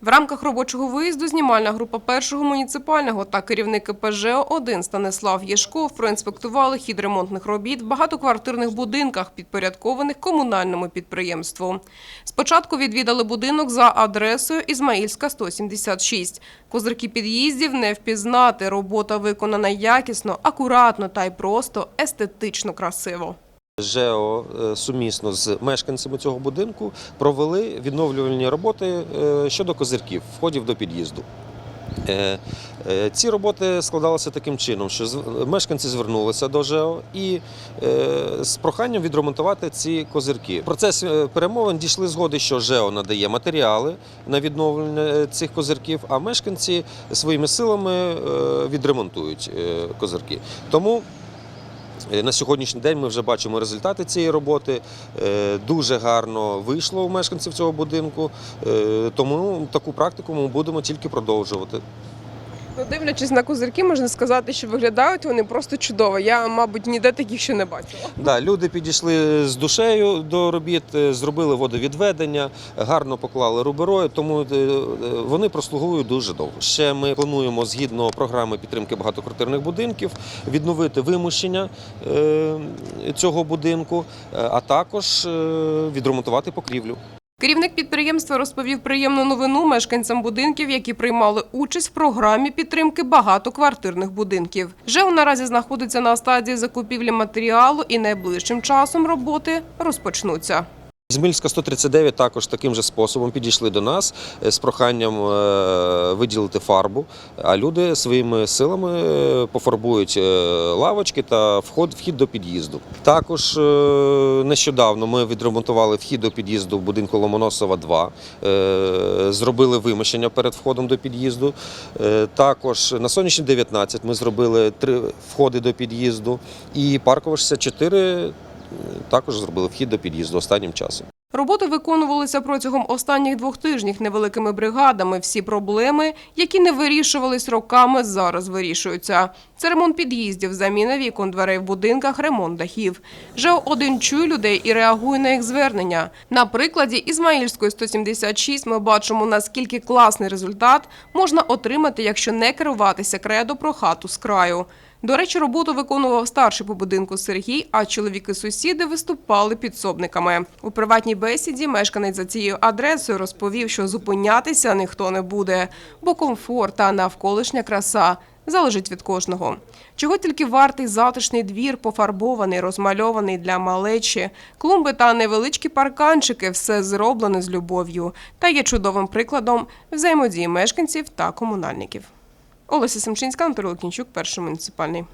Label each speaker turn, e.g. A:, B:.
A: В рамках робочого виїзду знімальна група першого муніципального та керівник КПЖ-1 Станислав Єшков проінспектували хід ремонтних робіт в багатоквартирних будинках, підпорядкованих комунальному підприємству. Спочатку відвідали будинок за адресою Ізмаїльська, 176. Козирки під'їздів не впізнати. Робота виконана якісно, акуратно та й просто естетично красиво.
B: ЖЕО е, сумісно з мешканцями цього будинку провели відновлювальні роботи е, щодо козирків, входів до під'їзду. Е, Ці роботи складалися таким чином, що мешканці звернулися до ЖЕО і з проханням відремонтувати ці козирки. Е, перемовин дійшли згоди, що ЖЕО надає матеріали на відновлення цих козирків, а мешканці своїми силами відремонтують козирки. Тому На сьогоднішній день ми вже бачимо результати цієї роботи. Е, Дуже гарно вийшло у мешканців цього будинку, Е, тому таку практику ми будемо тільки продовжувати.
A: Ну, дивлячись на козирки, можна сказати, що виглядають вони просто чудово. Я, мабуть, ніде таких ще не бачила.
B: Да, люди підійшли з душею до робіт, е, зробили водовідведення, гарно поклали руберою, тому е, е, вони прослугують дуже довго. Ще ми плануємо згідно програми підтримки багатоквартирних будинків відновити вимущення е, цього будинку, а також відремонтувати покрівлю.
A: Керівник підприємства розповів приємну новину мешканцям будинків, які приймали участь в програмі підтримки багатоквартирних будинків. ЖЕО наразі знаходиться на стадії закупівлі матеріалу і найближчим часом роботи розпочнуться.
B: Ізмільська 139 також таким же способом підійшли до нас е, з проханням е, виділити фарбу, а люди своїми силами е, пофарбують лавочки та вход, вхід до під'їзду. Також нещодавно ми відремонтували вхід до під'їзду в будинку Ломоносова 2, е, зробили вимощення перед входом до під'їзду. Також на сонячній 19 ми зробили три входи до під'їзду і паркова 64 також зробили вхід до під'їзду останнім часом.
A: Роботи виконувалися протягом останніх двох тижнів невеликими бригадами. Всі проблеми, які не вирішувались роками, зараз вирішуються. Це ремонт під'їздів, заміна вікон, дверей в будинках, ремонт дахів. ЖЕО один чує людей і реагує на їх звернення. На прикладі Ізмаїльської 176 ми бачимо, наскільки класний результат можна отримати, якщо не керуватися кредо про хату з краю. До речі, роботу виконував старший по будинку Сергій, а чоловіки-сусіди виступали підсобниками. У приватній бесіді мешканець за цією адресою розповів, що зупинятися ніхто не буде, бо комфорт та навколишня краса залежить від кожного. Чого тільки вартий затишний двір, пофарбований, розмальований для малечі, клумби та невеличкі парканчики – все зроблено з любов'ю та є чудовим прикладом взаємодії мешканців та комунальників. Олеся Семчинська, Антон Лукінчук, перший муніципальний.